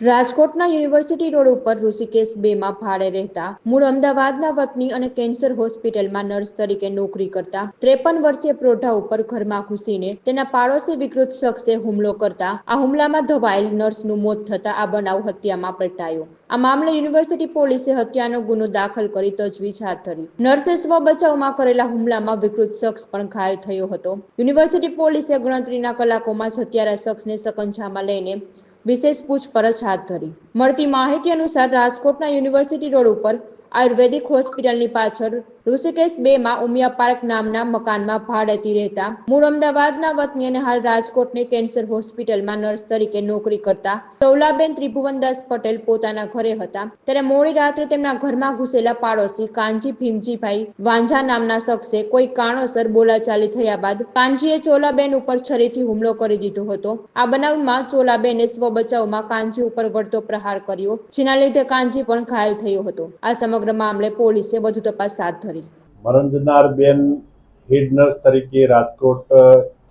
રાજકોટના university road ઉપર ઋષિકેશ બેમાં ભાડે રહેતા મૂળ અમદાવાદના વતની અને કેન્સર હોસ્પિટલમાં નર્સ તરીકે નોકરી કરતા ત્રેપન વર્ષીય પ્રોઢા ઉપર ઘરમાં ઘૂસીને તેના પાડોશી વિકૃત શખ્સે હુમલો કરતા આ હુમલામાં ધવાયેલ નર્સનું મોત થતા આ બનાવ હત્યામાં પલટાયો. આ મામલે યુનિવર્સિટી પોલીસે હત્યાનો ગુનો દાખલ કરી તજવીજ હાથ ધરી. નર્સે સ્વબચાવમાં કરેલા હુમલામાં વિકૃત શખ્સ પણ ઘાયલ થયો હતો. યુનિવર્સિટી પોલીસે ગણતરીના કલાકોમાં જ હત્યારા શખ્સને સકંજામાં લઈને વિશેષ પૂછપરછ હાથ ધરી. મળતી માહિતી અનુસાર રાજકોટના યુનિવર્સિટી રોડ ઉપર આયુર્વેદિક હોસ્પિટલની પાછળ ઋષિકેશ બે માં ઉમિયા પાર્ક નામના મકાનમાં ભાડેથી રહેતા. મૂળ અમદાવાદના વતની અને હાલ રાજકોટની કેન્સર હોસ્પિટલમાં નર્સ તરીકે નોકરી કરતા સૌલાબેન ત્રિભુવનદાસ પટેલ પોતાના ઘરે હતા. ત્યારે મોડી રાત્રે તેમના ઘરમાં ઘૂસેલા પાડોશી કાનજી ભીમજીભાઈ વાંઝા નામના શખ્સે કોઈ કારણોસર બોલાચાલી થયા બાદ કાનજીએ ચોલાબેન ઉપર છરીથી હુમલો કરી દીધો હતો. આ બનાવમાં ચોલાબેને સ્વ બચાવમાં કાનજી ઉપર વળતો પ્રહાર કર્યો, જેના લીધે કાનજી પણ ઘાયલ થયો હતો. આ સમગ્ર મામલે પોલીસે વધુ તપાસ હાથ ધરી. મરણ જનાર બેન હેડ નર્સ તરીકે Rajkot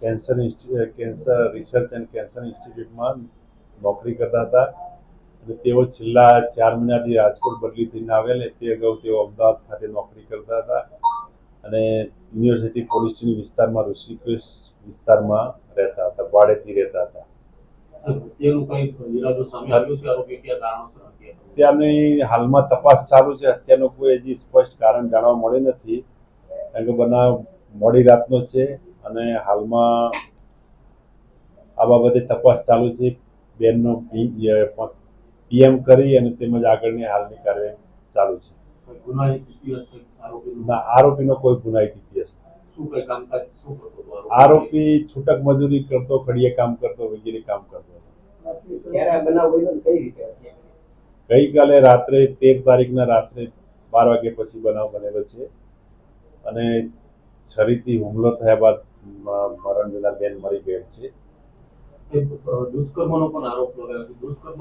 cancer cancer research and cancer ઇન્સ્ટિટ્યૂટમાં નોકરી કરતા હતા. અને તેઓ છેલ્લા ચાર મહિનાથી રાજકોટ બદલી થઈને આવેલ. તે અગાઉ તેઓ અમદાવાદ ખાતે નોકરી કરતા હતા. અને યુનિવર્સિટી પોલીસની વિસ્તારમાં ઋષિકેશ વિસ્તારમાં રહેતા હતા ભાડેથી રહેતા હતા. હત્યાની હાલમાં તપાસ ચાલુ છે. હત્યાનું કોઈ હજી સ્પષ્ટ કારણ જાણવા મળે નથી. કારણ કે બનાવ મોડી રાતનો છે અને હાલમાં આ બાબતે તપાસ ચાલુ છે. બેનનો પીએમ કરી અને તેમજ આગળની હાલની કાર્યવાહી ચાલુ છે? ના આરોપીનો કોઈ ગુનાહિત ઇતિહાસ? આરોપી છૂટક મજૂરી કરતો ખડીએ કામ કરતો વગેરે કામ કરતો. ગઈકાલે રાત્રે તેર તારીખના રાત્રે બાર વાગ્યા પછી બનાવ બનેલો છે. અને છરીથી હુમલો થયા બાદ મરણ જનાર બેન મરી ગયેલ છે. દુષ્કર્મનો પણ આરોપ લગાવ્યો દુષ્કર્મ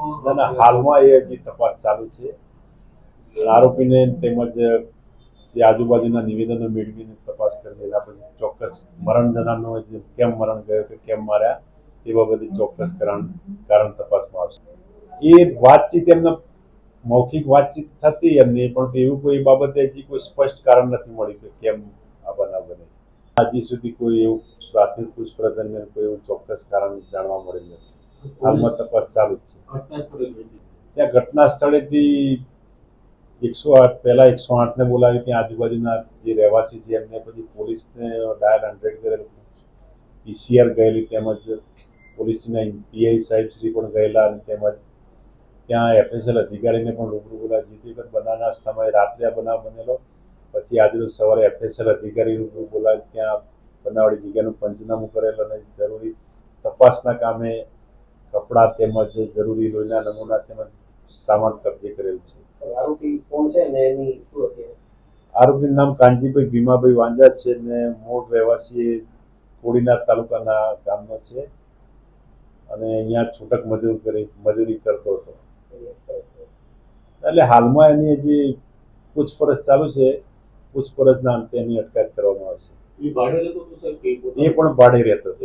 હાલમાં એ હજી તપાસ ચાલુ છે. આરોપીને તેમજ જે આજુબાજુના નિવેદનો મેળવીને તપાસ કરી એના પછી ચોક્કસ મરણ જનારનો જે કેમ મરણ ગયો કે કેમ માર્યા તે બાબતે ચોક્કસ કારણ કારણ તપાસમાં આવશે. એ વાતચીત એમના, મૌખિક વાતચીત થતી એમની પણ એવું કોઈ બાબતે હજી કોઈ સ્પષ્ટ કારણ નથી મળ્યું કે કેમ આ બનાવ બને. હજી સુધી કોઈ એવું પ્રાથમિક પૂછપરછ દરમિયાન કોઈ એવું ચોક્કસ કારણ જાણવા મળેલ નથી. હાલમાં તપાસ ચાલુ જ છે. ત્યાં ઘટના સ્થળેથી એકસો આઠ, પહેલા એકસો આઠને બોલાવી, ત્યાં આજુબાજુના જે રહેવાસી છે એમને પછી પોલીસને ડાયલ હંડ્રેડ કરેલ. પીસીઆર ગયેલી તેમજ પોલીસના પીઆઈ સાહેબ શ્રી પણ ગયેલા અને તેમજ ત્યાં એફએસએલ અધિકારીને પણ રૂબરૂ બોલાવી જીતી વખત બનાવના સમયે રાત્રે આ બનાવ બનેલો. પછી આજરોજ સવારે એફએસએલ અધિકારી રૂબરૂ બોલાવી ત્યાં બનાવડી જગ્યાનું પંચનામું કરેલ અને જરૂરી તપાસના કામે કપડાં તેમજ જરૂરી લોહીના નમૂના તેમજ સામાન કબજે કરેલ છે. આરોપીનું નામ કાનજીભાઈ ભીમાભાઈ વાંજા છે ને મૂળ રહેવાસી કોડીનાર તાલુકાના ગામનો છે. અને અહીંયા છૂટક મજૂર કરી મજૂરી કરતો હતો. એટલે હાલમાં એની જે પૂછપરછ ચાલુ છે. પૂછપરછના અંતે એની અટકાયત કરવામાં આવશે એ પણ ભાડે રહેતો હતો?